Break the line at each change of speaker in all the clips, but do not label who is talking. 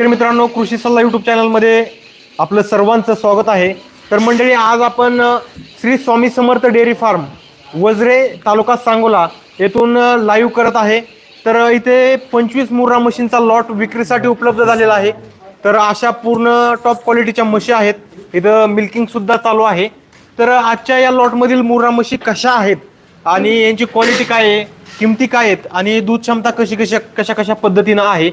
तर मित्रांनो कृषी सल्ला युट्यूब चॅनलमध्ये आपलं सर्वांचं स्वागत आहे. तर मंडळी आज आपण श्री स्वामी समर्थ डेअरी फार्म वजरे तालुका सांगोला येथून लाईव्ह करत आहे. तर इथे पंचवीस मुर्रा मशीनचा लॉट विक्रीसाठी उपलब्ध झालेला आहे. तर अशा पूर्ण टॉप क्वालिटीच्या म्हशी आहेत. इथं मिल्किंगसुद्धा चालू आहे. तर आजच्या या लॉटमधील मुर्रा म्हशी कशा आहेत? आणि यांची क्वालिटी काय आहे? किमती काय आहेत? आणि दूध क्षमता कशी कशा कशा कशा पद्धतीनं आहे?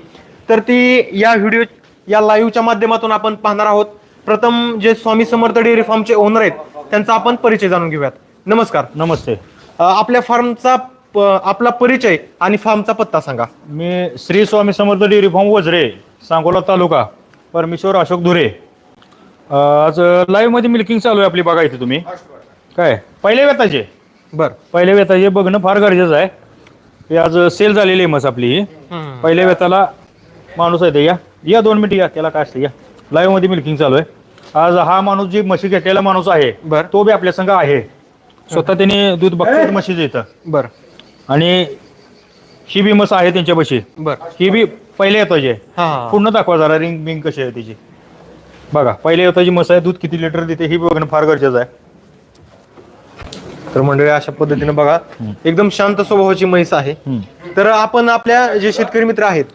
तर ती या व्हिडिओ या लाईव्हच्या माध्यमातून आपण पाहणार आहोत. प्रथम जे स्वामी समर्थ डेअरी फार्मचे ओनर आहेत त्यांचा आपण परिचय जाणून घेऊयात. नमस्कार.
नमस्ते.
अ, आपल्या फार्मचा प- आपला परिचय आणि फार्मचा पत्ता सांगा.
मी श्री स्वामी समर्थ डेअरी फार्म वजरे सांगोला तालुका परमेश्वर अशोक धुरे. अ, आज लाईव्हमध्ये मिल्किंग चालू आहे आपली बघा इथे तुम्ही. काय? पहिल्या वेताचे
बर.
पहिल्या वेताचे बघणं फार गरजेचं आहे. हे आज सेल झालेली आहे मस आपली. ही पहिल्या वेताला माणूस आहे ते या. या दोन मिनिट या. त्याला काय असतं या. लाईव्हमध्ये मिल्किंग चालू आहे. आज हा माणूस जी म्हशी घेतलेला माणूस आहे
बर.
तो बी आपल्या संघ आहे. स्वतः त्याने दूध बघतात म्हशीचं इथं.
बर.
आणि ही बी मस आहे त्यांच्यापाशी
बर.
ही बी पहिले
हा हा.
पूर्ण दाखवा जरा रिंग बिंग कशी आहे तिची. बघा पहिले येताची मस आहे दूध किती लिटर देते ही बघणं फार गरजेचं आहे.
तर मंडळी अशा पद्धतीने बघा एकदम शांत स्वभावाची म्हैस आहे. तर आपण आपल्या जे शेतकरी मित्र आहेत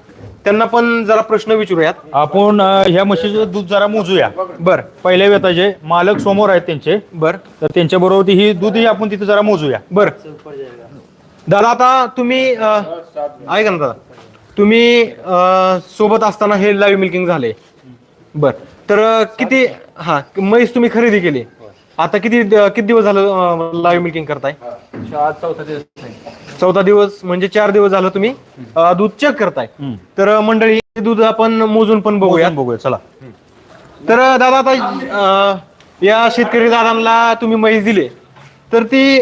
त्यांना पण जरा प्रश्न विचारूयात.
आपण अं, ह्या म्हशीचं दूध जरा मोजूया.
बर.
पहिल्या वेताचे मालक समोर आहेत त्यांचे.
बर.
तर त्यांच्या बरोबर ही दूधही आपण तिथे जरा मोजूया.
बर. दादा आता तुम्ही अं, ऐका ना दादा. तुम्ही अं, सोबत असताना हे लाईव्ह मिल्किंग झाले. बर. तर अं, किती हा म्हैस तुम्ही खरेदी केली. आता किती किती दिवस झालं लाईव्ह मिल्किंग करताय?
आज चौथा दिवस आहे.
चौदा दिवस म्हणजे चार दिवस झालं तुम्ही अं, दूध चेक करताय.
हम्म.
तर मंडळी हे दूध आपण मोजून पण बघूया
बघूया चला.
तर दादा आता अं, या शेतकरी दादांना तुम्ही म्हैस दिले. तर ती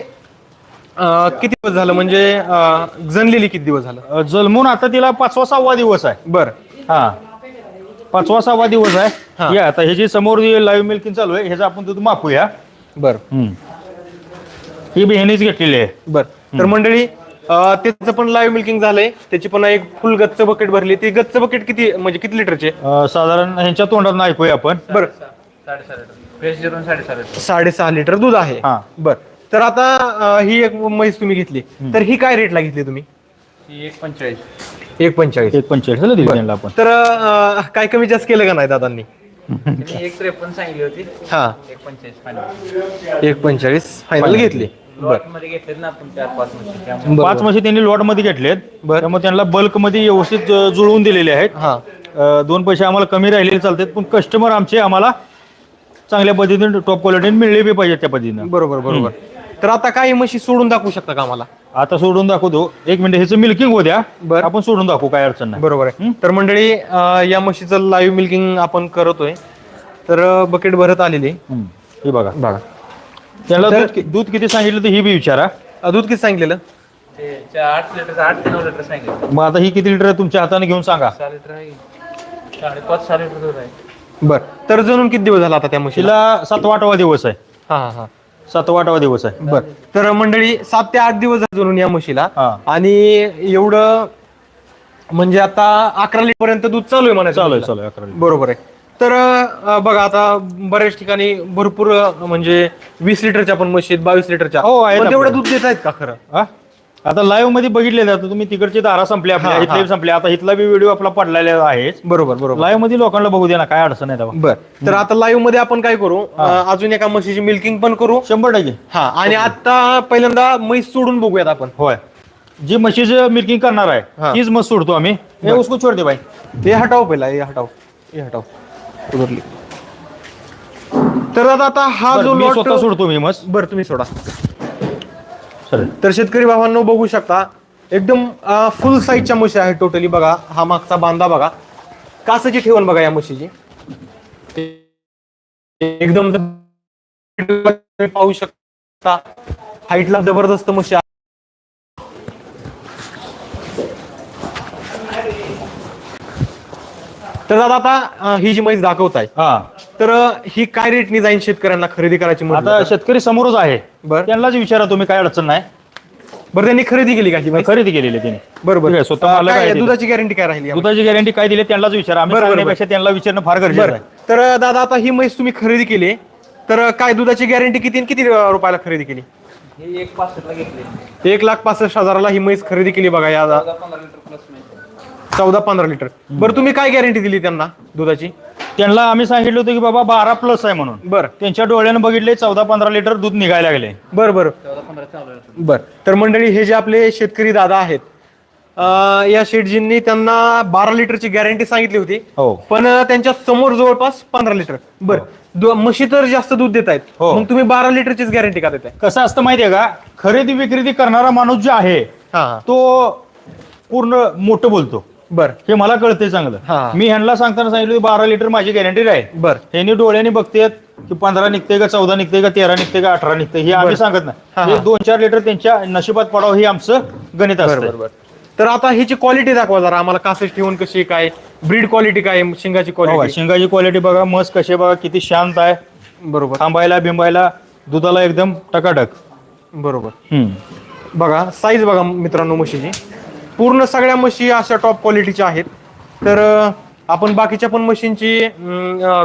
अं, किती दिवस झालं? म्हणजे अं, जनलेली किती दिवस झालं?
अं, जन्मून आता तिला पाचवा सहावा दिवस आहे.
बर.
हा. पाचवा सहावा दिवस
हा.
आहे या आता हे जे समोर लाईव्ह मिल्किंग चालू आहे ह्याचं आपण दूध मापूया.
बर.
ही बी ह्यानेच घेतलेली आहे.
बर. तर मंडळी अं, त्याचं पण लाईव्ह मिल्किंग झालंय. त्याची पण एक फुल गच्च बकेट भरली. ती गच्च बकेट किती म्हणजे किती लिटरचे
अं, साधारण ह्यांच्या तोंडात ऐकूया आपण.
बर.
साडेसहा लिटर. फ्रेश साडेसहा
दूध आहे.
हा.
बर. तर आता अं, ही एक म्हैस तुम्ही घेतली. तर ही काय रेटला घेतली तुम्ही?
ही एक पंचेचाळीस.
एक पंचेचाळीस.
एक पंचेचाळीस दिली त्यांना आपण.
तर अं, काय कमी जास्त केलं का नाही दादांनी?
त्यांनी एक त्रेपन्न सांगितली होती.
हा.
एक पंचेचाळीस फायनल
एक पंचेचाळीस फायनल घेतली.
लॉटमध्ये घेतलेत ना आपण चार पाच त्यामुळे.
पाच म्हशी त्यांनी लॉटमध्ये घेतलेत.
बर.
त्यामुळे त्यांना बल्कमध्ये व्यवस्थित जुळवून दिलेले आहेत.
हा.
अं, दोन पैसे आम्हाला कमी राहिलेले चालतात पण कस्टमर आमचे आम्हाला चांगल्या पद्धतीने टॉप क्वालिटीने मिळले बी पाहिजे त्या पद्धतीनं.
बरोबर बरोबर. तर आता काही म्हशी सोडून दाखवू शकता का आम्हाला?
आता सोडून दाखवतो. एक मिनिट ह्याचं मिल्किंग होऊ द्या.
बर.
आपण सोडून दाखवू काय अडचण नाही.
बरोबर आहे. तर मंडळी अं, या म्हशीचं लाईव्ह मिल्किंग आपण करतोय. तर बकेट भरत आलेली.
हम्म. हे बघा.
बघा.
त्याला
तर-
दूध कि- दूध किती सांगितलं तर ही बी विचारा.
अं, दूध किती सांगितलेलं?
ते चा- आठ लिटर आठ ते नऊ लिटर सांगितलं.
मग आता ही किती लिटर आहे तुमच्या हाताने घेऊन सांगा.
सहा लिटर आहे. साडेपाच सहा लिटर दूध आहे.
बर. तर जणून किती दिवस झाला आता त्या म्हशीला?
तिला सातवा आठवा दिवस आहे.
हा हा हा.
सातवा आठवा दिवस आहे.
बर. तर मंडळी सात ते आठ दिवस झाले जणून या म्हशीला.
हा.
आणि एवढं म्हणजे आता अकरा लिटर पर्यंत दूध चालू आहे म्हणायचं
चालू आहे
म्हशीला.
चालू आहे अकरा लिटर.
बरोबर आहे. तर अं, बघा आता बऱ्याच ठिकाणी भरपूर अं, म्हणजे वीस लिटरच्या पण म्हशी आहेत बावीस लिटरच्या.
हो, आहेत
पण. दूध देत आहेत का खरं?
हा? आता लाईव्हमध्ये बघितले आता तुम्ही तिकडची दारा संपल्या
हा,
आपल्या
हा.
इथले संपल्या आता इथला बी व्हिडिओ आपला पडलेला आहे
बरोबर बरोबर.
लाईव्हमध्ये लोकांना बघू दे ना काय अडचण आहे तेव्हा.
बर. तर आता लाईव्हमध्ये आपण काय करू? अं, अजून एका म्हशीची मिल्किंग पण करू.
शंभर टक्के.
हा आणि आता पहिल्यांदा म्हैस सोडून बघूयात आपण.
होय. जी म्हशीचं मिल्किंग करणार
हा.
आहे तीच मस्त सोडतो आम्ही. हे उसको छोड दे भाई
हटाव पहिला हे हटाव. हे हटाव. उधरली. तर आता आता हा जो
मी स्वतः
लॉट
सोडतो मी मस्त.
बर तुम्ही सोडा.
सर
तर शेतकरी भावांनो बघू शकता एकदम फुल साईजच्या म्हशी आहेत टोटली बघा. हा मागचा बांधा बघा. कासाची ठेवण बघा या म्हशीची. एकदम जब- पाहू शकता हाईटला जबरदस्त म्हशी आहे. तर दादा आता अं, ही जी म्हैस दाखवताय
हा.
तर अं, ही काय रेटनी जाईल शेतकऱ्यांना खरेदी करायची म्हटलं
आता
तर?
शेतकरी समोरच आहे.
बर.
त्यांनाच विचारा तुम्ही काय अडचण नाही.
बरं त्यांनी खरेदी केली का ही म्हैस?
खरेदी केलेली आहे त्यांनी.
बरोबर
आहे, स्वतः
अं,
मालक
काय
आहे ते.
दुधाची गॅरंटी काय राहिली यामध्ये?
दुधाची गॅरंटी काय दिली? त्यांनाच विचारा. आम्ही
बरं, बरं,
सांगण्यापेक्षा त्यांना विचारणं फार गरजेचं
बरं.
आहे.
तर दादा आता ही म्हैस तुम्ही खरेदी केली तर काय दुधाची गॅरंटी किती आणि किती अं, रुपयाला खरेदी केली?
हे एक
लाख पासष्ट हजाराला ही म्हैस खरेदी केली बघा या
पंधरा लिटर
चौदा पंधरा लिटर. बरं तुम्ही काय गॅरंटी दिली त्यांना दुधाची?
त्यांना आम्ही सांगितलं होतं की बाबा बारा प्लस आहे म्हणून.
बरं.
त्यांच्या डोळ्यानं बघितले चौदा पंधरा लिटर दूध निघायला लागले.
बरं बरं. बर. तर मंडळी हे जे आपले शेतकरी दादा आहेत अं, या शेठजींनी त्यांना बारा लिटरची गॅरंटी सांगितली होती.
हो.
पण अं, त्यांच्यासमोर जवळपास पंधरा लिटर. बर. दु- म्हशी तर जास्त दूध देत आहेत.
हो.
मग तुम्ही बारा लिटरचीच गॅरंटी का देताय
कसं असतं माहितीये का? खरेदी विक्रेती करणारा माणूस जो आहे
हा.
तो पूर्ण मोठं बोलतो.
बर.
हे मला कळतंय
हा.
चांगलं मी ह्यांना सांगताना सांगितलं की बारा लिटर माझी गॅरंटी आहे
बर.
ह्यांनी डोळ्याने बघतेत की पंधरा निघते का चौदा निघते का तेरा निघते का अठरा निघते हे आम्ही सांगत
हा,
नाही.
हा.
हे दोन चार लिटर त्यांच्या नशिबात पडावं हे आमचं गणित
बर
असतं
बर बर. तर आता ह्याची क्वालिटी दाखवा जरा आम्हाला कासेच ठेवून कशी काय ब्रीड क्वालिटी काय शिंगाची
हो?
क्वालिटी
शिंगाची क्वालिटी बघा मस्त कशी बघा किती शांत आहे.
बरोबर.
थांबायला बिंबायला दुधाला एकदम टकाटक.
बरोबर. बघा साईज बघा मित्रांनो म्हशीची. पूर्ण सगळ्या म्हशी अशा टॉप क्वालिटीच्या आहेत. तर आपण बाकीच्या पण मशीनची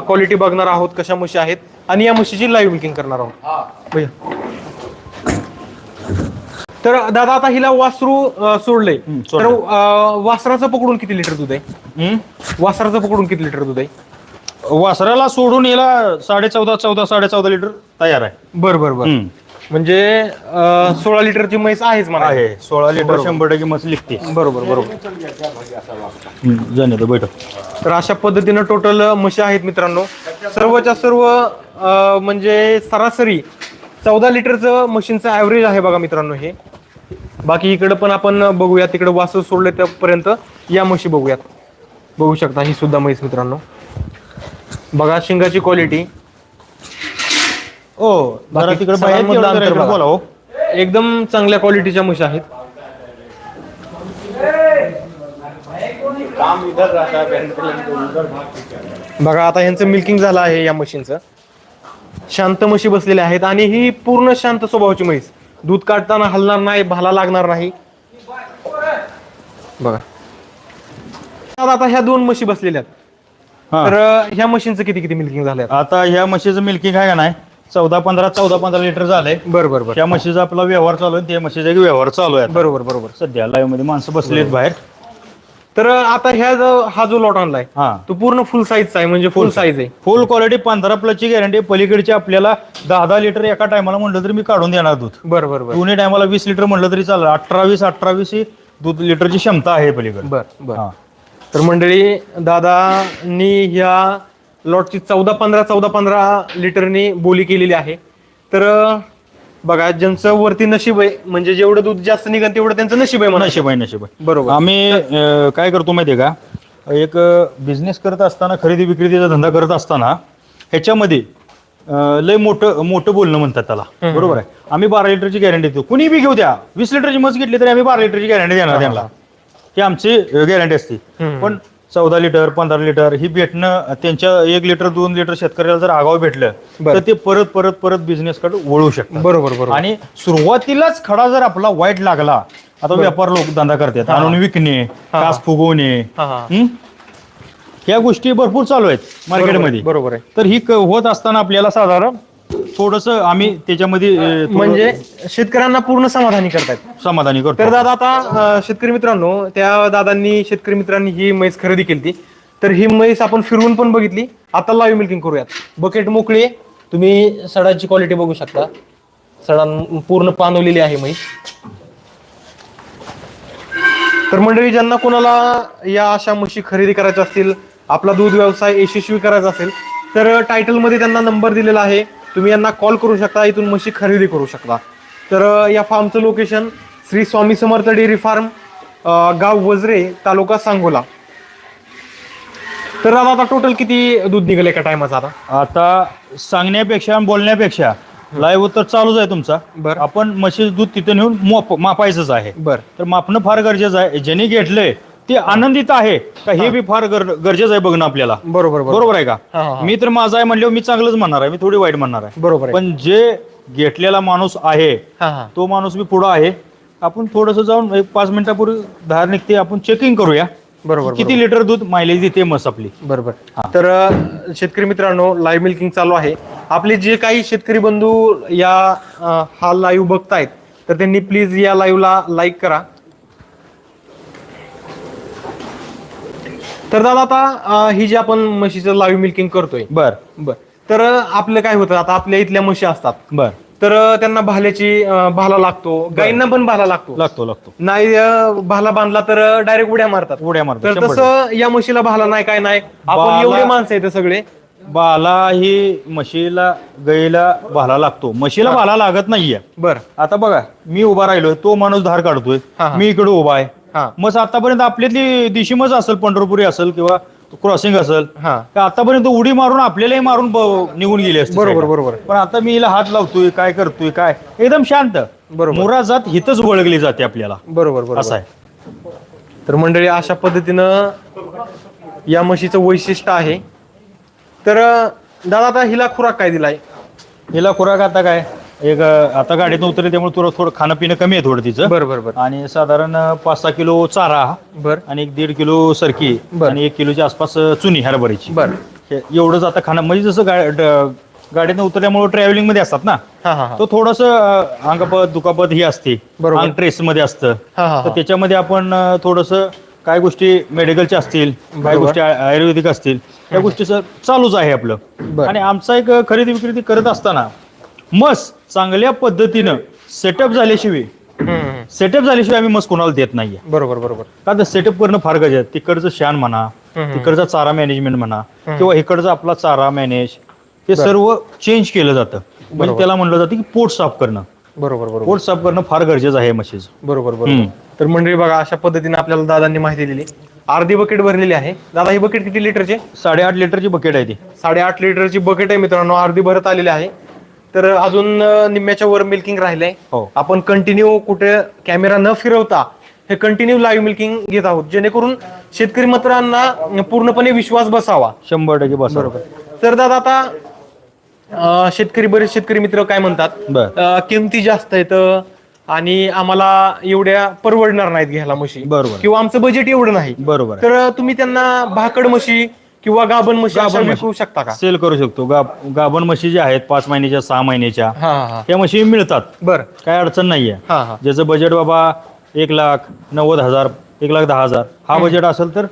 क्वालिटी बघणार आहोत कशा म्हशी आहेत. आणि या म्हशीची लाईव्ह मिल्किंग करणार आहोत. भैया. तर दादा आता हिला वासरू सोडलंय.
हम्म,
तर वासराचं पकडून किती लिटर दूध आहे? वासराचं पकडून किती लिटर दूध आहे?
वासराला सोडून याला साडे चौदा चौदा साडे चौदा लिटर तयार आहे.
बर बर बर. म्हणजे अं, सोळा लिटरची म्हैस आहेच मला
आहे. सोळा लिटर. शंभर टक्के मस्त लिखते
बरोबर बरोबर.
जाणे तो बैठ
तर अशा पद्धतीनं टोटल म्हशी आहेत मित्रांनो. सर्वच्या सर्व अं, म्हणजे सरासरी चौदा लिटरचं मशीनचं ॲव्हरेज आहे बघा मित्रांनो हे. बाकी इकडं पण आपण बघूया तिकडे वासू सोडले त्यापर्यंत या म्हशी बघूयात. बघू शकता ही सुद्धा म्हैस मित्रांनो. बघा शिंगाची क्वालिटी
ओ जरा
बाकी
तिकडे बाहेर
सगळ्यांमधलं
तेवढं जरा
अंतर
इकडे
बघा.
बोला हो.
एकदम चांगल्या क्वालिटीच्या म्हशी आहेत. बघा आता ह्यांचं मिल्किंग झालं आहे या मशीनचं. शांत म्हशी बसलेल्या आहेत आणि ही पूर्ण शांत स्वभावाची म्हैस. दूध काढताना हलणार नाही भाला लागणार नाही. बघा. आता आता ह्या दोन म्हशी बसलेल्या आहेत.
हा.
तर ह्या मशीनचं किती किती मिल्किंग झालं
आता ह्या म्हशीचं मिल्किंग आहे का नाही? चौदा पंधरा चौदा पंधरा लिटर झालंय.
बरं बरं बरं.
त्या म्हशीचा आपला व्यवहार चालू आहे त्या म्हशीचा एक व्यवहार चालू आहे.
बरोबर बरोबर.
सध्या लाईव्हमध्ये माणसं बसली आहेत बाहेर.
तर आता ह्या जो हा जो लॉट आणलाय
हा.
तो पूर्ण फुल साईजचा आहे म्हणजे फुल साईज आहे.
फुल क्वालिटी पंधरा प्लसची गॅरंटी पलीकडची आपल्याला दहा दहा लिटर एका टायमाला म्हटलं तरी मी काढून देणार दूध.
बरं बरं बरं.
दोन्ही टायमाला वीस लिटर म्हटलं तरी चालेल. अठरा वीस अठरा वीस ही दूध लिटरची क्षमता आहे पलीकडे.
बर बर.
हा.
तर मंडळी दादांनी ह्या लॉटची चौदा पंधरा चौदा पंधरा लिटरनी बोली केलेली आहे. तर बघा ज्यांचं वरती नशीब आहे म्हणजे जेवढं दूध जास्त निघन तेवढं त्यांचं नशीब आहे म्हणा.
नशीब आहे नशीब आहे.
बरोबर.
आम्ही अं, काय करतो माहितीये का? एक बिझनेस करत असताना खरेदी विक्रीचा धंदा करत असताना ह्याच्यामध्ये अं, लय मोठं मोठं बोलणं म्हणतात त्याला. बरोबर आहे? आम्ही बारा लिटरची गॅरंटी देतो. कुणी बी घेऊ द्या. वीस लिटरची मस घेतली तरी आम्ही बारा लिटरची गॅरंटी देणार त्यांना. ही आमची गॅरंटी असते. पण चौदा लिटर पंधरा लिटर ही भेटणं त्यांच्या एक लिटर दोन लिटर शेतकऱ्याला जर आगाव भेटलं. तर ते परत परत परत बिझनेस कडे वळू शकतात.
बरोबर बरोबर.
आणि सुरुवातीलाच खडा जर आपला वाईट लागला आता व्यापार लोक धंदा करतात. आणून विकणे कास फुगवणे
हा?
ह्या गोष्टी भरपूर चालू आहेत मार्केटमध्ये
बरोबर आहे.
तर ही क- होत असताना आपल्याला साधारण थोडस आम्ही त्याच्यामध्ये अं, थोडं
म्हणजे शेतकऱ्यांना पूर्ण समाधानी करतायत.
समाधानी
तर
करतो
दादा आता अं, शेतकरी मित्रांनो त्या दादांनी शेतकरी मित्रांनी ही म्हैस खरेदी केली तर ही म्हैस आपण फिरवून पण बघितली. आता लाईव्ह मिल्किंग करूयात. बकेट मोकळी आहे. तुम्ही सडाची क्वालिटी बघू शकता. सडा पूर्ण पानवलेली आहे म्हैस. तर मंडळी ज्यांना कोणाला या अशा म्हशी खरेदी करायच्या असतील आपला दूध व्यवसाय यशस्वी करायचा असेल तर टायटलमध्ये त्यांना नंबर दिलेला आहे. तुम्ही यांना कॉल करू शकता इथून म्हशी खरेदी करू शकता. तर या फार्मचं location Shri Swami Samarth dairy farm गाव वजरे तालुका सांगोला. तर दादा आता टोटल किती दूध निघेल एका टायमाचा आता?
आता सांगण्यापेक्षा बोलण्यापेक्षा लाईव्ह तर चालूच आहे तुमचा.
बरं.
आपण म्हशीचं दूध तिथं नेऊन मोप- मापायचंच आहे.
बर.
तर मापणं फार गरजेचं आहे. ज्यांनी घेतलंय ते आनंदित आहे का हे बी फार गर- गरजेचं आहे बघणं आपल्याला.
बरोबर बरोबर.
बरोबर आहे
हा, हा,
का
हा.
मी तर माझा आहे म्हणल्यावर मी चांगलंच म्हणणार आहे. मी थोडी वाईट म्हणणार आहे.
बरोबर आहे.
पण जे घेतलेला माणूस आहे
हा हा.
तो माणूस मी पुढं आहे. आपण थोडंसं जाऊन एक पाच मिनिटापूर्वी धार निघते. आपण चेकिंग करूया.
बरोबर
किती लिटर दूध मायलेज देते मस आपली?
बरोबर. तर अ, शेतकरी मित्रांनो लाईव्ह मिल्किंग चालू आहे. आपले जे काही शेतकरी बंधू या अ, हा लाईव्ह बघतायत तर त्यांनी प्लीज या लाईव्हला लाईक करा. तर दादा आता अ, ही जी आपण म्हशीचं लाईव्ह मिल्किंग करतोय.
बर.
बर. तर अ, आपलं काय होतं आता आपल्या इथल्या म्हशी असतात.
बर.
तर अ, त्यांना भाल्याची अ, भाला लागतो. गायींना पण भाला लागतो.
लागतो लागतो.
नाही अ, भाला बांधला तर डायरेक्ट उड्या मारतात.
उड्या मारतात,
तर
शंभर
तसं या म्हशीला भाला नाही काय नाही. आपण
भाला-
एवढे माणसं आहेत सगळे.
बाला ही म्हशीला गाईला भाला लागतो. म्हशीला भाला लागत नाहीये.
बर.
आता बघा मी उभा राहिलोय तो माणूस धार काढतोय.
हा, हा.
मी इकडे उभा आहे.
हा.
मग आतापर्यंत आपल्यातली दिशी मज असेल पंढरपुरी असेल किंवा क्रॉसिंग असेल
हा.
का आतापर्यंत उडी मारून आपल्यालाही मारून ब- निघून गेली असते
बरोबर. बरोबर.
पण आता मी हिला हात लावतोय काय करतोय काय? एकदम शांत.
बरोबर.
मुरा जात हितच वळगली जाते आपल्याला.
बरोबर बरोबर.
असं आहे.
तर मंडळी अशा पद्धतीनं या म्हशीचं वैशिष्ट्य आहे. तर अ, दादा आता हिला खुराक काय दिलाय?
हिला खुराक आता काय? एक आता गाडीतून उतरली त्यामुळे थोडं थोडं खाणं पिणं कमी आहे थोडं तिचं.
बर बर बर.
आणि साधारण पाच सहा किलो चारा
बर.
आणि एक दीड किलो सरकी
बर.
आणि एक किलोच्या आसपास चुनी हरभरीची
बर.
हे एवढंच आता खाणं. म्हणजे जसं गा- ड- गाडीतून उतरल्यामुळे ट्रॅव्हलिंगमध्ये असतात ना?
हा हा हा.
तो थोडस अंगपत दुखापत ही असते.
बरोबर.
अंग ट्रेस मध्ये असतं.
हा, हा,
तर
हा.
त्याच्यामध्ये आपण थोडस काय गोष्टी मेडिकलच्या असतील काय
बरोबर.
गोष्टी आय- आयुर्वेदिक असतील त्या गोष्टी सर चालूच आहे आपलं.
बरं.
आणि आमचा एक खरेदी विक्रेती करत असताना मस चांगल्या पद्धतीनं सेटअप झाल्याशिवाय. सेटअप झाल्याशिवाय आम्ही मस कोणाला देत नाहीये.
बरोबर बरोबर.
का तर सेटअप करणं फार गरजेचं आहे तिकडचं शान म्हणा. तिकडचा चारा मॅनेजमेंट म्हणा किंवा इकडचा आपला चारा मॅनेज हे सर्व चेंज केलं जातं. म्हणजे. त्याला म्हणलं जातं की पोट साफ करणं.
बरोबर बरोबर.
पोट साफ करणं फार गरजेचं आहे म्हशीचं
बरोबर बरोबर. तर मंडळी बघा अशा पद्धतीने आपल्याला दादांनी माहिती दिली अर्धी बकेट भरलेली आहे. दादा ही बकेट किती लिटरचे?
साडेआठ लिटरची बकेट आहे ती.
साडेआठ लिटरची बकेट आहे मित्रांनो. अर्धी भरत आलेली आहे. तर अजून निम्म्याच्या वर मिल्किंग राहिलंय
हो.
आपण कंटिन्यू कुठे कॅमेरा न फिरवता हे कंटिन्यू लाईव्ह मिल्किंग घेत आहोत जेणेकरून शेतकरी मित्रांना पूर्णपणे विश्वास बसावा
शंभर टक्के बस
बरोबर तर दादा आता अं, शेतकरी बरेच शेतकरी मित्र काय म्हणतात
बर.
अं, किमती जास्त आहेत आणि आम्हाला एवढ्या परवडणार नाहीत घ्यायला म्हशी
बरोबर.
किंवा आमचं बजेट एवढं नाही
बरोबर आहे.
तर तुम्ही त्यांना भाकड म्हशी किंवा गाभण म्हशी अशा
गाभण
विकू शकता का?
सेल करू शकतो. गाभण म्हशी ज्या आहेत पाच महिन्याच्या सहा महिन्याच्या
हा हा हा.
त्या म्हशी मिळतात.
बर.
काय अडचण नाहीये.
हा हा.
ज्याचं बजेट बाबा एक लाख नव्वद हजार एक लाख दहा हजार हा बजेट असेल तर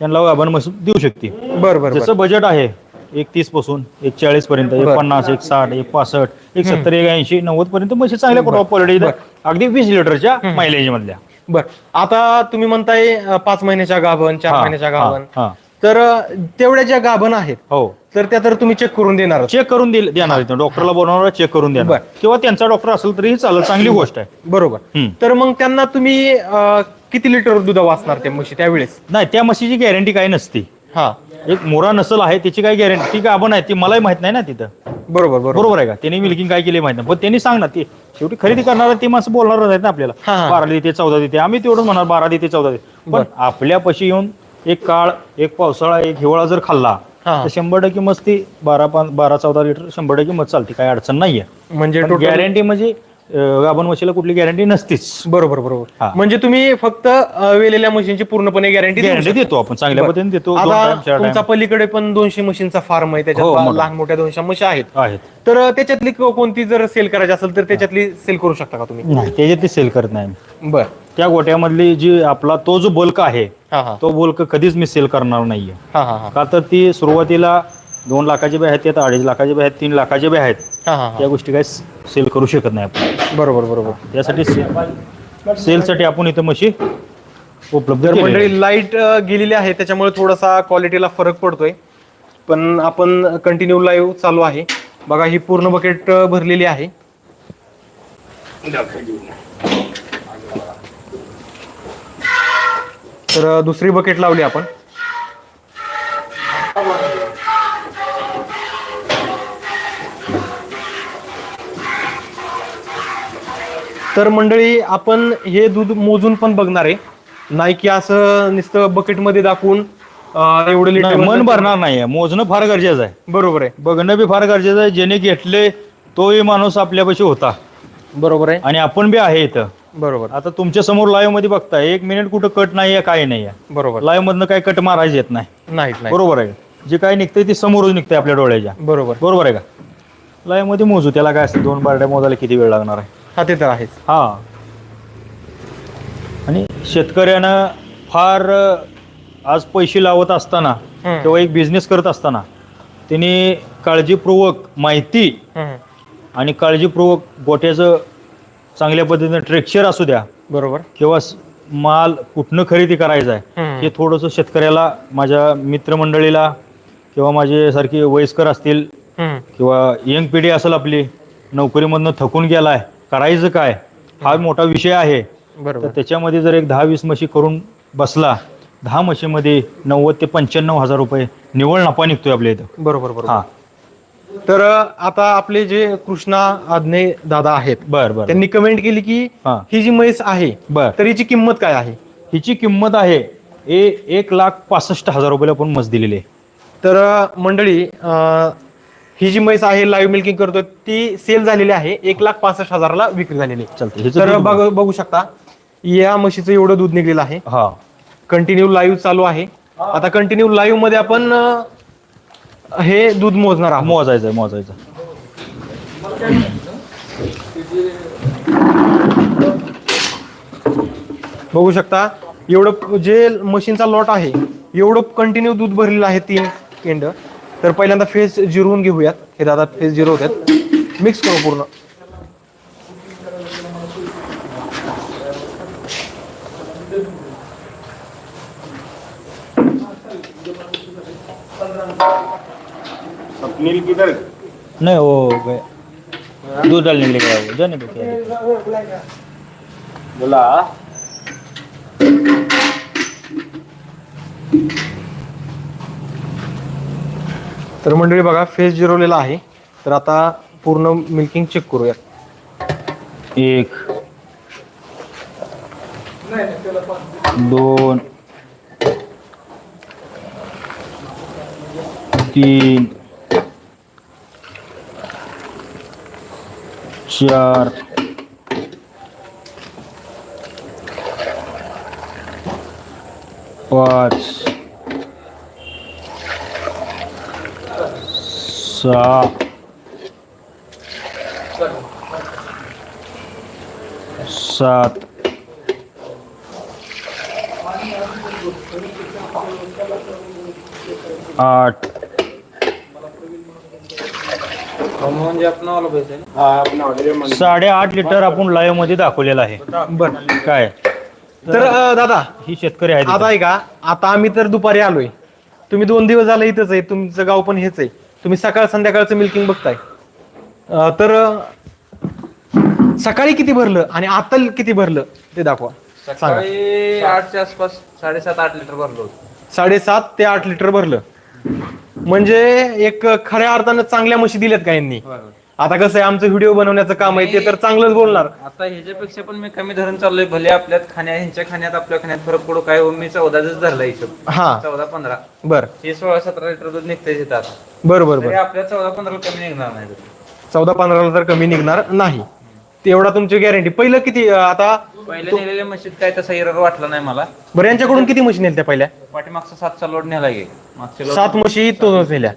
त्यांना गाभण म्हशी देऊ शकते
बर बर बर.
जसं बजेट आहे एक तीसपासून एक चाळीस पर्यंत एक
बरं.
पन्नास एक साठ एक पासष्ट एक सत्तर एक ऐंशी नव्वद पर्यंत म्हशी चांगल्या क्वालिटी अगदी वीस लिटरच्या मायलेज मधल्या.
बर. आता तुम्ही म्हणताय अं, पाच महिन्याच्या गाभण चार
हा,
महिन्याच्या
हा,
गाभण.
हा.
तर तेवढ्या ज्या गाभण आहेत
हो.
तर त्या तर तुम्ही चेक करून देणार
चेक करून दिल- देणार इथं डॉक्टरला बोलवणार चेक करून देणार.
बरं.
किंवा त्यांचा डॉक्टर असेल तरी चालेल चांगली गोष्ट आहे.
बरोबर.
हम्म.
तर मग त्यांना तुम्ही अं, किती लिटर दूध वाचणार ते म्हशी त्यावेळेस?
नाही त्या म्हशीची गॅरंटी काही नसती.
हा.
एक मोरा नसल आहे त्याची काही गॅरंटी ती गाभण आहे ती मलाही माहीत नाही ना तिथं.
बरोबर बरोबर.
बरोबर आहे का? त्यांनी मिल्किंग काय केली माहीत नाही. पण त्यांनी सांग ना ती शेवटी खरेदी करणार ती माणसं बोलणारच आहेत ना आपल्याला.
हा.
बारा देते चौदा देते. आम्ही तेवढं म्हणणार बारा देते चौदा देते. पण आपल्या पशी येऊन एक काळ एक पावसाळा एक हिवाळा जर खाल्ला
हा.
तर शंभर टक्के मस्त बारा पाच बारा चौदा लिटर शंभर टक्के मत चालते काही अडचण नाहीये
म्हणजे total-
गॅरंटी म्हणजे गाभण म्हशीला कुठली गॅरंटी नसतीच.
बरोबर बरोबर.
हा.
म्हणजे तुम्ही फक्त अं, वेलेल्या मशीनची पूर्णपणे गॅरंटी
गॅरंटी देतो आपण चांगल्या पद्धतीने देतो दोन
आता
time, चार
तुमचा पलीकडे पण दोनशे मशीनचा फार्म आहे
हो,
त्याच्यात
मोठा.
लहान मोठ्या दोनशे म्हशी आहेत.
आहेत.
तर अं, त्याच्यातली को- कोणती जर सेल करायची असेल तर त्याच्यातली सेल करू शकता का तुम्ही?
नाही त्याच्यात ते सेल करत नाही
बर.
त्या गोट्यामधली जी आपला तो जो बल्क आहे
हा हा.
तो बल्क कधीच मी सेल करणार नाहीये.
हा हा हा.
का तर ती सुरुवातीला दोन लाखाचे बी आहेत त्यात अडीच लाखाचे बी आहेत तीन लाखाचे बी आहेत.
हा हा हा.
त्या गोष्टी काही सेल करू शकत नाही आपण.
बरोबर बरोबर.
त्यासाठी सेलसाठी आपण इथं म्हशी उपलब्ध केलेल्या आहेत.
मंडळी लाइट गेलेली आहे त्याच्यामुळे थोडासा क्वालिटीला फरक पडतोय. पण आपण कंटिन्यू लाईव्ह चालू आहे. बघा ही पूर्ण बकेट भरलेली आहे. तर अं, दुसरी बकेट लावली आपण. तर मंडळी आपण हे दूध मोजून पण बघणार आहे. नाही की असं नुसतं बकेटमध्ये दाखवून अं, एवढं
नाही,
लिटर
मन भरणार नाहीये. मोजणं फार गरजेचं आहे.
बरोबर आहे.
बघणं बी फार गरजेचं आहे. ज्याने घेतले तोही माणूस आपल्यापाशी होता.
बरोबर आहे.
आणि आपण बी आहे इथं.
बरोबर.
आता तुमच्यासमोर लाईव्हमध्ये बघताय एक मिनिट कुठं कट नाहीये काय नाहीये.
बरोबर.
लाईव्ह मधनं काही कट मारायचे येत नाही.
नाही
बरोबर आहे. जे काय निघतंय ते समोरच निघतंय आपल्या डोळ्याच्या.
बरोबर.
बरोबर आहे का? लाईव्हमध्ये मोजू त्याला काय असतं दोन बारड्या मोजायला किती वेळ लागणार आहे?
हा ते तर आहेच
हा आणि शेतकऱ्यानं फार आज पैसे लावत असताना
हम्म.
किंवा एक बिझनेस करत असताना त्यांनी काळजीपूर्वक माहिती
हम्म.
आणि काळजीपूर्वक गोट्याचं चांगल्या पद्धतीनं ट्रेक्चर असू द्या
बरोबर
किंवा स- माल कुठनं खरेदी करायचा आहे. हे थोडंसं शेतकऱ्याला माझ्या मित्रमंडळीला किंवा माझे सारखे वयस्कर असतील
हम्म.
किंवा यंग पिढी असेल आपली नोकरीमधनं थकून गेलाय करायचं काय? हा मोठा विषय आहे. तर
बरोबर
त्याच्यामध्ये जर एक दहा वीस म्हशी करून बसला दहा म्हशीमध्ये नव्वद ते पंच्याण्णव हजार रुपये निव्वळ नफा निघतोय आपल्या इथं.
बरोबर बरोबर.
हा.
तर आता आपले जे कृष्णा आज्ञे दादा आहेत
बर बर
त्यांनी कमेंट केली की
हा.
ही जी म्हैस आहे
बर.
तर हिची किंमत काय आहे?
हिची किंमत आहे ए एक लाख पासष्ट हजार रुपयाला आपण मस दिलेली आहे.
तर अं, मंडळी अं, ही जी म्हैस आहे लाईव्ह मिल्किंग करतो ती सेल झालेली आहे. एक लाख पासष्ट हजाराला विक्री झालेली आहे.
चालतंय. हिचं
तर
दूध बघा.
बघ बघू शकता या म्हशीचं एवढं दूध निघलेलं आहे.
हा.
कंटिन्यू लाईव्ह चालू आहे. आता कंटिन्यू लाईव्हमध्ये आपण अं, हे दूध मोजणार आहोत.
मोजायचं मोजायचं.
बघू शकता एवढं जे मशीनचा लॉट आहे एवढं कंटिन्यू दूध भरलेलं आहे तीन केंड तर पहिल्यांदा फेस जिरवून घेऊयात. हे दादा फेस जिरवतात मिक्स करू पूर्ण.
नहीं वो गए दूध डालने के लिए गया वो जाने दो क्या
बोला.
तर मंडळी बघा फेस जिरवलेला आहे. तर आता पूर्ण मिल्किंग चेक करूयात.
एक दोन तीन चार पाच सहा सात. आठ. साडेआठ लिटर आपण लाईव्हमध्ये दाखवलेलं आहे.
बर.
काय?
तर अं, दादा
ही शेतकरी आहेत
आता आहे का आता आम्ही तर दुपारी आलोय. तुम्ही दोन दिवस झालं इथंच आहे तुमचं गाव पण हेच आहे. तुम्ही सकाळ संध्याकाळचं मिल्किंग बघताय. तर सकाळी किती भरलं आणि आता किती भरलं ते दाखवा. सांगा.
सकाळी आठच्या आसपास साडेसात आठ लिटर भरलो होतो.
साडेसात ते आठ लिटर भरलं. म्हणजे एक खऱ्या अर्थानं चांगल्या म्हशी दिल्यात का यांनी? आता कसं आहे आमचं व्हिडिओ बनवण्याचं काम आहे ते तर चांगलंच बोलणार.
आता ह्याच्यापेक्षा पण मी कमी धरून चाललोय भले आपल्यात खाण्या ह्यांच्या खाण्यात आपल्या खाण्यात फरक पडू काय हो मी चौदाच धरला हिशोब.
हा.
चौदा पंधरा.
बर.
हे सोळा सतरा लिटर दूध निघतंय तिथं आता.
बर बर
तरी
बर.
आपल्या चौदा पंधरा कमी निघणार नाही दूध.
चौदा पंधराला तर कमी निघणार नाही. तेवढा तुमची गॅरंटी पहिलं किती अं, आता
पहिले नेलेल्या मशीद काय तसा एरर वाटला नाही मला.
बरं यांच्याकडून किती म्हशी नेल्या पहिल्या?
पाठीमागचा सातचा लोड नेला गे मागचे लोड
सात म्हशी तोच नेल्या.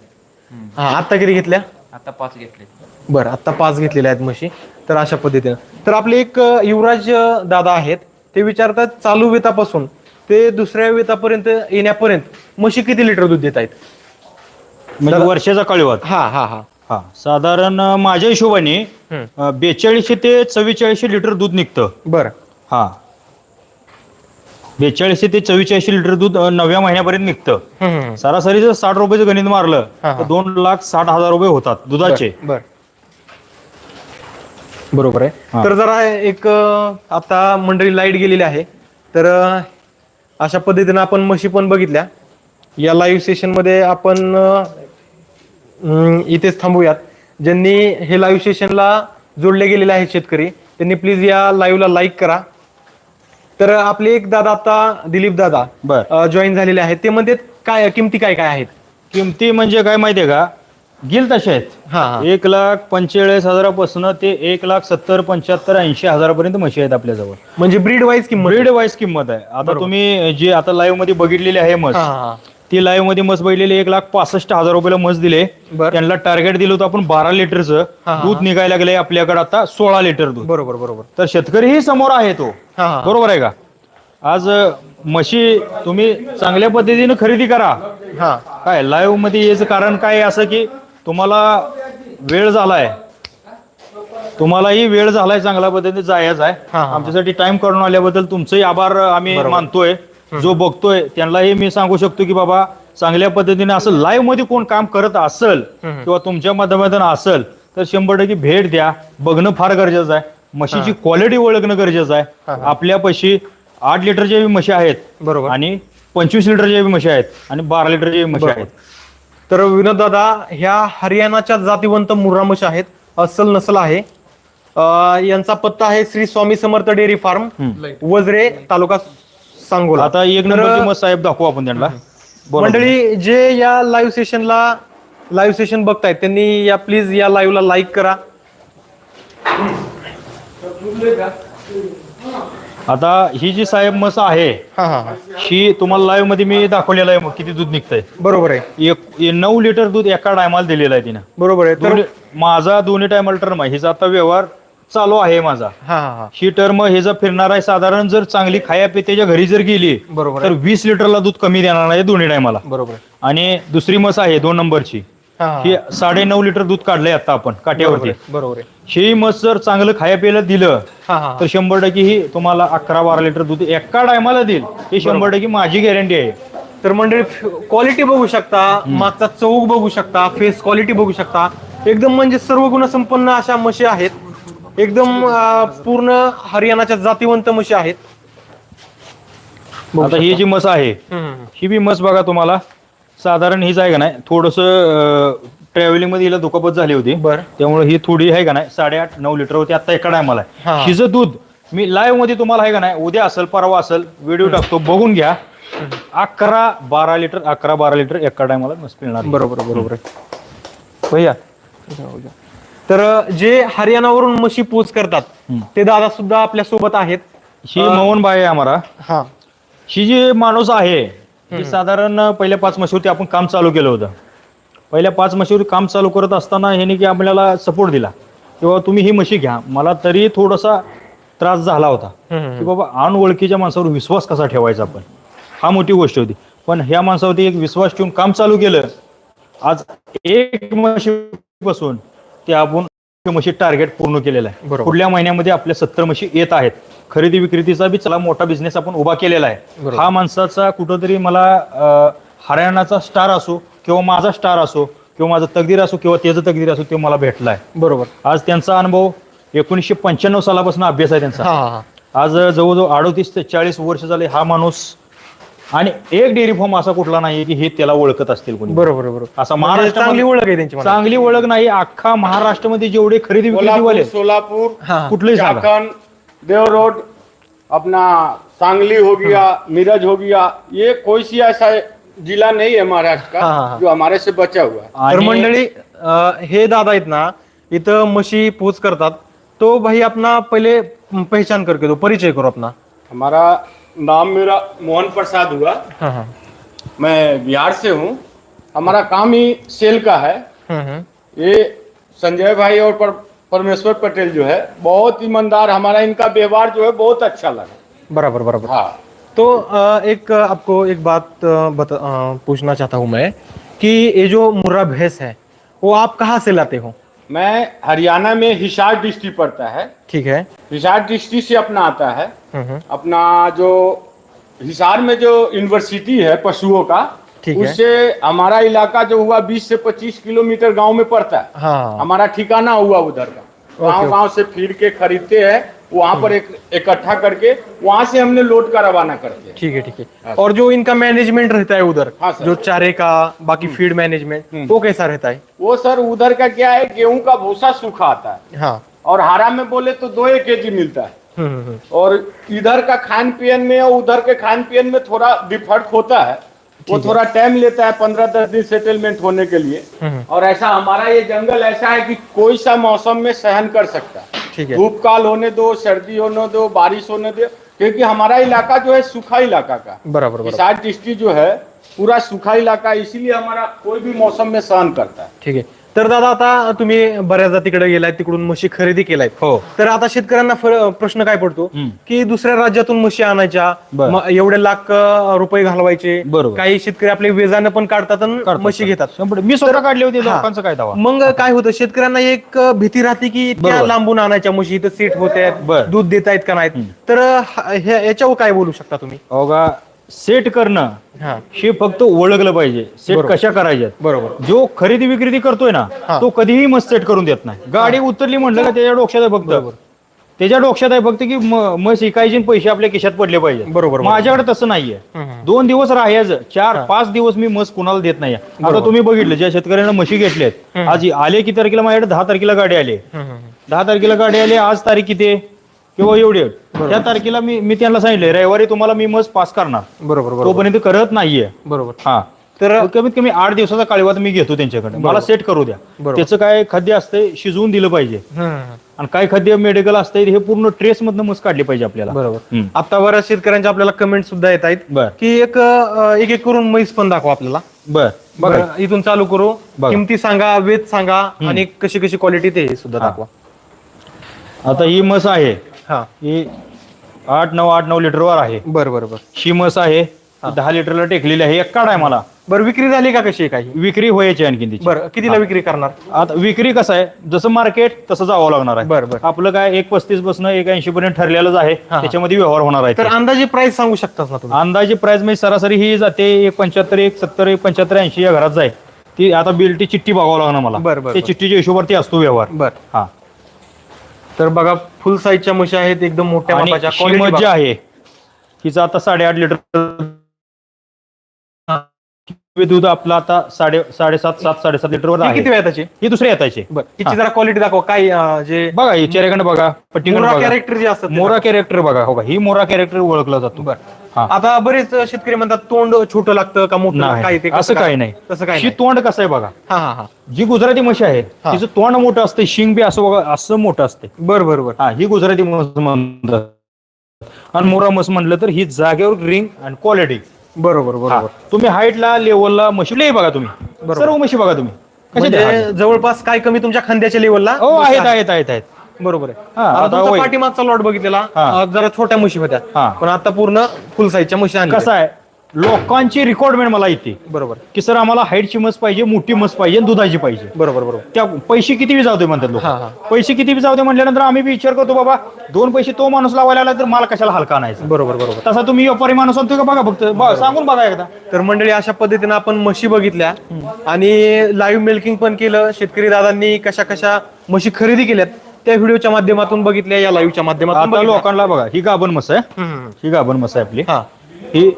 हा आता किती घेतल्या?
आता पाच घेतले.
बरं आता पाच घेतलेल्या आहेत म्हशी. तर अशा पद्धतीनं. तर आपले एक युवराज दादा आहेत. ते विचारतात चालू वेतापासून ते दुसऱ्या वेतापर्यंत येण्यापर्यंत म्हशी किती लिटर दूध देत आहेत?
म्हणजे वर्षाचा कळवात
हा हा हा.
हा. साधारण माझ्या हिशोबाने बेचाळीसशे ते चव्वेचाळीसशे लिटर दूध निघतं.
बरं.
हा. बेचाळीसशे ते चव्वेचाळीसशे लिटर दूध अं, नवव्या महिन्यापर्यंत निघतं. सरासरी जर साठ रुपयाचं गणित मारलं. तर दोन लाख साठ हजार रुपये होतात दुधाचे.
बर. बरोबर आहे. तर जरा एक अं, आता मंडळी लाइट गेलेली आहे. तर अं, अशा पद्धतीनं आपण म्हशी पण बघितल्या. या लाईव्ह सेशनमध्ये आपण अं, अं, इथेच थांबूयात. ज्यांनी हे लाईव्ह सेशनला जोडले गेलेले आहेत शेतकरी त्यांनी प्लीज या लाईव्हला लाईक करा. तर आपले एक दादा आता दिलीप दादा
बर.
जॉईन झालेले आहेत. ते म्हणतात काय किमती काय काय आहेत?
किमती म्हणजे काय माहितीये का? गिल तसे आहेत.
हा हा.
एक लाख पंचेचाळीस हजारापासून ते एक लाख सत्तर पंच्याहत्तर ऐंशी हजारापर्यंत म्हशी आहेत आपल्याजवळ
म्हणजे ब्रीड वाईज किंमत
ब्रीड वाईज किंमत आहे. आता तुम्ही जी आता लाईव्हमध्ये बघितलेली आहे मस
हा हा.
ती लाईव्हमध्ये मस बघितलेली एक लाख पासष्ट हजार रुपयाला मस दिले.
बर.
त्यांना टार्गेट दिलं होतं आपण बारा लिटरचं.
हा, हा.
दूध निघायला लागलंय आपल्याकडे आता सोळा लिटर दूध.
बरोबर बरोबर.
तर शेतकरीही समोर आहे तो.
हा हा.
बरोबर आहे का? आज अ, म्हशी तुम्ही चांगल्या पद्धतीने खरेदी करा.
हा.
काय लाईव्हमध्ये याचं कारण काय आहे असं की तुम्हाला वेळ झालाय. तुम्हालाही वेळ झालाय चांगल्या पद्धतीने जायचं आहे.
हा, हा.
आमच्यासाठी टाइम काढून आल्याबद्दल तुमचंही आभार आम्ही मानतोय जो बघतोय त्यांनाही मी सांगू शकतो की बाबा चांगल्या पद्धतीने असं लाईव्हमध्ये कोण काम करत असेल किंवा तुमच्या माध्यमातून असेल तर शंभर टक्के भेट द्या. बघणं फार गरजेचं आहे. म्हशीची क्वालिटी ओळखणं गरजेचं आहे. आपल्यापाशी आठ लिटरच्या बी म्हशी आहेत
बरोबर.
आणि पंचवीस लिटरच्या बी म्हशी आहेत आणि बारा लिटरच्या बी म्हशी
बरोबर.
आहेत
तर विनोद दादा ह्या हरियाणाच्या जातीवंत मुर्रामश आहेत. अस्सल नसल आहे. अं, यांचा पत्ता आहे श्री स्वामी समर्थ डेअरी फार्म वजरे तालुका सांगोला.
आता एक नंबरची मत साहेब दाखवू आपण त्यांना. बोला.
मंडळी जे या लाईव्ह सेशनला लाईव्ह सेशन बघतायत त्यांनी या प्लीज या लाईव्हला लाईक करा.
आता ही जी साहेब मस आहे
हा हा. हा
ही तुम्हाला लाईव्हमध्ये मी दाखवलेलं आहे मग किती दूध निघतंय.
बरोबर आहे.
एक ए- नऊ लिटर दूध एका टायमाला दिलेलं आहे तिनं.
बरोबर आहे. तर
दोन्ही- माझा दोन्ही टायमाला टर्म आहे. हिचा आता व्यवहार चालू आहे माझा.
हा हा हा.
ही टर्म हे जर फिरणार आहे साधारण जर चांगली खाया पित्याच्या घरी जर गेली
बरोबर
तर वीस लिटरला दूध कमी देणार नाही दोन्ही टायमाला
बरोबर आहे.
आणि दुसरी मस आहे दोन नंबरची
हा. हा
ही साडे नऊ लिटर दूध काढलंय आता आपण काट्यावरती.
बरोबर आहे
ही मस जर चांगलं खाया प्यायला दिलं
हा हा
तर शंभर टक्के ही तुम्हाला अकरा बारा लिटर दूध एका टायमाला देईल. ही शंभर टक्के माझी गॅरंटी आहे.
तर मंडळी क्वालिटी बघू शकता मागचा चौक बघू शकता फेस क्वालिटी बघू शकता. एकदम म्हणजे सर्व गुणसंपन्न अशा म्हशी आहेत. एकदम पूर्ण हरियाणाच्या जातीवंत म्हशी आहेत.
आता ही जी मस आहे. ही बी मस बघा तुम्हाला. साधारण हीच आहे का नाही थोडस ट्रॅव्हलिंगमध्ये हिला दुखापत झाली होती.
बर.
त्यामुळे ही थोडी आहे का नाही साडेआठ नऊ लिटर होती आता एका टायमाला
हा.
हिचं दूध मी लाईव्हमध्ये तुम्हाला आहे का नाही उद्या असेल परवा असेल व्हिडिओ टाकतो बघून घ्या. अकरा बारा लिटर अकरा बारा लिटर एका टायमाला मस्त पिळणार
बरोबर बरोबर आहे. भैया तर जे हरियाणावरून म्हशी पोच करतात. ते दादा सुद्धा आपल्यासोबत आहेत.
ही मोहन बाई आहे आम्हाला.
हा.
ही जी माणूस आहे ही साधारण पहिल्या पाच म्हशीवरती आपण काम चालू केलं होतं. पहिल्या पाच म्हशीवर काम चालू करत असताना ह्याने की आपल्याला सपोर्ट दिला. किंवा तुम्ही ही म्हशी घ्या. मला तरी थोडासा त्रास झाला होता. की बाबा अनओळखीच्या माणसावर विश्वास कसा ठेवायचा आपण? हा मोठी गोष्ट होती. पण ह्या माणसावरती एक विश्वास ठेवून काम चालू केलं. आज एक म्हशीपासून ते आपण म्हशी टार्गेट पूर्ण केलेलं आहे. पुढल्या महिन्यामध्ये आपल्या सत्तर म्हशी येत आहेत. खरेदी विक्रेतीचा बी चला मोठा बिझनेस आपण उभा केलेला आहे. हा माणसाचा कुठंतरी मला हरियाणाचा स्टार असो किंवा माझा स्टार असो किंवा माझा तकदीर असो किंवा त्याचं तकदीर असो ते मला भेटलाय.
बरोबर.
आज त्यांचा अनुभव एकोणीसशे पंच्याण्णव सालापासून अभ्यास आहे त्यांचा. आज जवळजवळ अडोतीस ते चाळीस वर्ष झाले हा माणूस आणि एक डेअरी फॉर्म असा कुठला नाही की हे त्याला ओळखत असतील कोणी.
बरोबर बरोबर.
असा
म्हणजे
महाराष्ट्र
चांगली ओळख आहे त्यांची मला.
चांगली ओळख नाही अख्खा महाराष्ट्रामध्ये जेवढे खरेदी विक्रेतीवाले
कोल्हापुर सोलापुर
हा.
कुठलेही सांगा
झारखंड देव रोड अपना सांगली हो गया नीरज हो गया ये कोई सी ऐसा जिला नहीं है महाराष्ट्र
हाँ, हाँ, हाँ।
का जो हमारे से बचा हुआ है।
तर
आणि
मंडळी अं, हे दादा आहेत ना इथं म्हशी पोच करतात. तो भाई अपना पहिले पहचान करके दो परिचय करो अपना.
हमारा नाम मेरा मोहन प्रसाद हुआ।
हाँ हाँ।
मैं बिहार से हूँ। हमारा काम ही सेल का है।
हम्म।
ये संजय भाई और पर, परमेश्वर पटेल जो है बहुत ईमानदार हमारा इनका व्यवहार जो है बहुत अच्छा लगा।
बराबर बराबर।
हाँ।
तो एक आपको एक बात बता पूछना चाहता हूँ मैं कि ये जो मुर्रा भैंस है वो आप कहाँ से लाते हो?
मैं हरियाणा में हिसार डिस्ट्रिक्ट पड़ता है।
ठीक है।
हिसार डिस्ट्रिक्ट से अपना आता है। अपना जो हिसार में जो यूनिवर्सिटी है पशुओं का उससे हमारा इलाका जो हुआ 20 से 25 किलोमीटर गाँव में पड़ता है।
हाँ।
हमारा ठिकाना हुआ उधर का। गाँव गाँव से फिर के खरीदते हैं वहाँ पर एक इकट्ठा करके वहाँ से हमने लोड का रवाना करते हैं।
ठीक है ठीक है। और जो इनका मैनेजमेंट रहता है उधर
हाँ,
जो चारे का बाकी फ़ीड मैनेजमेंट वो कैसा रहता है?
वो सर उधर का क्या है गेहूँ का भूसा सूखा आता है।
हाँ।
और हरा में बोले तो दो एक के जी मिलता है।
हम्म, हम्म, हम्म।
और इधर का खान पियन में और उधर के खान पियन में थोड़ा डिफर्क होता है वो थोड़ा टाइम लेता है पंद्रह दस दिन सेटलमेंट होने के लिए।
हम्म।
और ऐसा हमारा ये जंगल ऐसा है कि कोई सा मौसम में सहन कर सकता है।
ठीक है।
धूप काल होने दो सर्दी होने दो बारिश होने दो क्योंकि हमारा इलाका जो है सूखा इलाका का।
बराबर
डिस्ट्रिक्ट जो है पूरा सूखा इलाका इसीलिए हमारा कोई भी मौसम में सहन करता है।
ठीक आहे तर दादा आता तुम्ही बऱ्याचदा तिकडे गेलाय तिकडून म्हशी खरेदी केलाय.
हो.
तर आता शेतकऱ्यांना फर- प्रश्न काय पडतो?
हम्म.
की दुसऱ्या राज्यातून म्हशी आणायच्या
बरं.
म- एवढे लाख अं, रुपये घालवायचे.
बरोबर.
काही शेतकरी आपले वेजानं पण काढतात आणि म्हशी घेतात.
शंभर मी स्वतः काढली होती
हा.
लोकांचं काय दावा?
मग काय होतं? शेतकऱ्यांना एक भीती राहते की
बरोबर.
लांबून आणायच्या म्हशी इथं सेट होत आहेत
बरं.
दूध देत आहेत का नाहीत? तर हा- ह्या- याच्यावर काय बोलू शकता तुम्ही?
अवघा सेट करणं
हा.
हे फक्त ओळखलं पाहिजे. सेट
बरोबर.
कशा करायच्यात?
बरोबर.
जो खरेदी विक्रेती करतोय ना
हा.
तो कधीही मस्त सेट करून देत नाही. गाडी उतरली म्हणलं का त्याच्या डोक्यात आहे फक्त. त्याच्या डोक्यात आहे फक्त की म- म्हस इकायचे आणि पैसे आपल्या खिशात पडले पाहिजे.
बरोबर, बरोबर.
माझ्याकडे तसं नाहीये.
हम्म, हम्म.
दोन दिवस राहायचं चार पाच दिवस मी मस कुणाला देत नाही. आता तुम्ही बघितलं ज्या शेतकऱ्यांना म्हशी घेतल्यात आज आले किती तारखेला? माझ्याकडे दहा तारखेला गाडी आली.
हम्म, हम्म.
दहा तारखेला गाडी आली आज तारीख किती आहे? किंवा एवढी. त्या तारखेला मी मी त्यांना सांगितलंय रविवारी तुम्हाला मी मस पास करणार.
बरोबर बरोबर.
तोपर्यंत करत नाहीये.
बरोबर.
हा.
तर
तर कमीत कमी आठ दिवसाचा काळीवाद मी घेतो त्यांच्याकडे. मला सेट करू द्या.
बरोबर.
त्याचं काय खाद्य असतंय शिजवून दिलं पाहिजे.
हम्म.
आणि काय खाद्य मेडिकल असतंय हे पूर्ण ट्रेस मधनं मस्त काढली पाहिजे आपल्याला.
बरोबर.
हम्म.
आता बऱ्याच शेतकऱ्यांच्या आपल्याला कमेंट सुद्धा येत आहेत
बर.
की एक अं, एक एक करून म्हैस पण दाखवा आपल्याला.
बर. बघा.
बरं, इथून चालू करू.
बघा.
किमती सांगा वेद सांगा आणि कशी कशी क्वालिटी ते सुद्धा दाखवा.
आता ही मस आहे.
हा.
ही आठ नऊ आठ नऊ लिटरवर आहे.
बरं बरं बरं.
ही मस आहे. दहा लिटरला टेकलेली आहे. एक काढ आहे मला.
बरं विक्री झाली का कशी काही?
विक्री व्हायची आणखी तिची.
बरं कितीला विक्री करणार?
आता विक्री कसं आहे? जसं मार्केट तसं जावं लागणार आहे.
बरं, बरं.
आपलं काय एक पस्तीसपासून एक ऐंशी पर्यंत ठरलेलंच आहे.
हा.
त्याच्यामध्ये व्यवहार होणार आहे
तर अंदाजे प्राइस सांगू शकतास ना तुम्ही?
अंदाजे प्राइस म्हणजे सरासरी ही जाते एक पंच्याहत्तर एक सत्तर एक पंच्याहत्तर ऐंशी या घरात जाईल. ती आता बिलटी चिठ्ठी बघावं लागणार मला.
बरं, बरं,
ते
बरं.
चिठ्ठीच्या हिशोबावरती असतो व्यवहार.
बर.
हा.
तर बघा फुल साईजच्या म्हशी आहेत एकदम मोठ्या मापाच्या Quality
मज्जा
बघा.
आहे हिचं आता साडेआठ लिटर. दूध आपलं आता साडे साडेसात सात साडेसात लिटरवर
ही
आहे.
किती वेळाची
ही दुसरी येतायची.
बरं हिची जरा क्वालिटी दाखवा. काय अं, जे
बघा ही चेहऱ्याकडे बघा बघा.
कॅरेक्टर जे असतात ते
मोरा कॅरेक्टर बघा हो का ही मोरा कॅरेक्टर ओळखला जातो.
बर.
हा.
आता बरेच शेतकरी म्हणतात तोंड छोटं लागतं का मोठं? काय
नाही
ते कसं
असं
काय?
काही नाही.
तसं काय
ही
नाही.
तोंड कसं आहे बघा?
हा हा हा.
जी गुजराती म्हशी आहे
हा.
तिचं तोंड मोठं असते शिंग बी असं बघा असं मोठं असते.
बर बर बर.
हा ही गुजराती म्हस म्हणतात. आणि मोरा म्हस म्हटलं तर ही जागेवर रिंग आणि क्वालिटी
बरोबर बरोबर.
तुम्ही हाईटला लेवलला म्हशी लई बघा तुम्ही. सर्व म्हशी बघा तुम्ही.
म्हणजे जवळपास काय कमी तुमच्या खांद्याच्या लेवलला
हो आहेत आहेत आहेत आहेत.
बरोबर आहे. पाठीमागचा लॉट बघितलेला जरा छोट्या म्हशी होत्या. पण आता पूर्ण फुल साईजच्या म्हशी आणल्या.
कसं आहे? लोकांची रिक्वायरमेंट मला येते
बरोबर.
की सर आम्हाला हाईटची मस पाहिजे मोठी मस पाहिजे दुधाची पाहिजे.
बरोबर बरोबर.
त्या पैसे किती बी जाऊ दे म्हणतात लोक.
हा, हा.
पैसे किती बी जाऊ दे म्हटल्यानंतर आम्ही बी विचार करतो बाबा दोन पैसे तो माणूस लावायला आला तर मला कशाला हलका आणायचा?
बरोबर बरोबर.
तसा तुम्ही व्यापारी माणूस आणतो का बघा फक्त. बघा, सांगून बघा एकदा.
तर मंडळी अशा पद्धतीने आपण म्हशी बघितल्या. आणि लाईव्ह मिल्किंग पण केलं. शेतकरी दादांनी कशा कशा म्हशी खरेदी केल्यात त्या व्हिडिओच्या माध्यमातून बघितल्या या लाईव्हच्या माध्यमातून
आता
बघितल्या.
लोकांना बघा ही गाभण मस आहे.
हम्म.
ही गाभण मस आहे आपली.
हा.
ही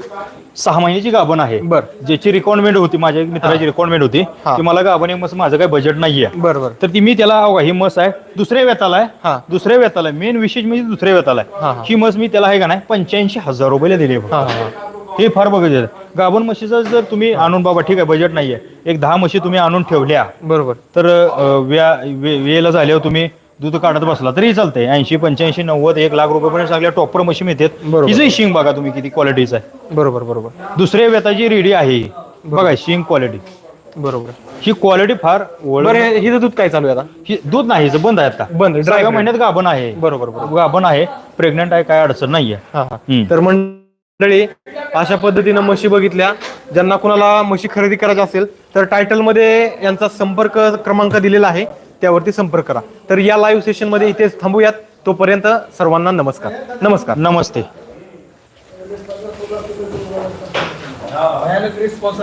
सहा महिन्याची गाभण आहे.
बर.
ज्याची रिक्वायरमेंट होती माझ्या एक मित्राची रिक्वायरमेंट होती
हा.
की मला गाभण एक मस माझं काही बजेट नाहीये.
बर बर.
तर ती मी त्याला अहो, ही मस आहे. दुसऱ्या वेताला
हा.
आहे दुसऱ्या वेताला आहे. मेन विशेष म्हणजे दुसऱ्या वेताला
हा,
आहे
हा.
मस मी त्याला आहे का नाही पंच्याऐंशी हजार रुपयाला दिली
हा हा.
फार बघायचं गाभण म्हशीचं जर तुम्ही आणून बाबा ठीक आहे बजेट नाहीये. एक दहा म्हशी तुम्ही आणून ठेवल्या.
बरोबर.
तर अं, व्या वे- वेळेला झाल्यावर तुम्ही दूध काढत बसला तरी चालतंय. ऐंशी पंच्याऐंशी नव्वद एक लाख रुपयेपर्यंत सगळ्या टॉपर म्हशी मिळतात
बरोबर.
शिंग बघा तुम्ही किती क्वालिटीचं आहे.
बरोबर बरोबर.
दुसऱ्या वेताची रेडी आहे ही. बघा शिंग क्वालिटी
बरोबर.
ही क्वालिटी फार ओळख
बरं हिचं दूध काय चालू आहे आता?
ही दूध नाही हिचं बंद आहे आता.
बंद, dry
सहाव्या
breed.
महिन्यात गाभण आहे.
बरोबर बरोबर.
गाभण आहे प्रेग्नंट आहे काय अडचण नाहीये.
हा हा.
हम्म.
तर मंडळी अशा पद्धतीनं म्हशी बघितल्या. ज्यांना कुणाला म्हशी खरेदी करायची असेल तर टायटलमध्ये यांचा संपर्क क्रमांक दिलेला आहे. त्यावरती संपर्क करा. तर या लाईव्ह सेशनमध्ये इथेच थांबूयात. तोपर्यंत सर्वांना नमस्कार. नमस्कार.
नमस्ते.
भयानक रिस्पॉन्स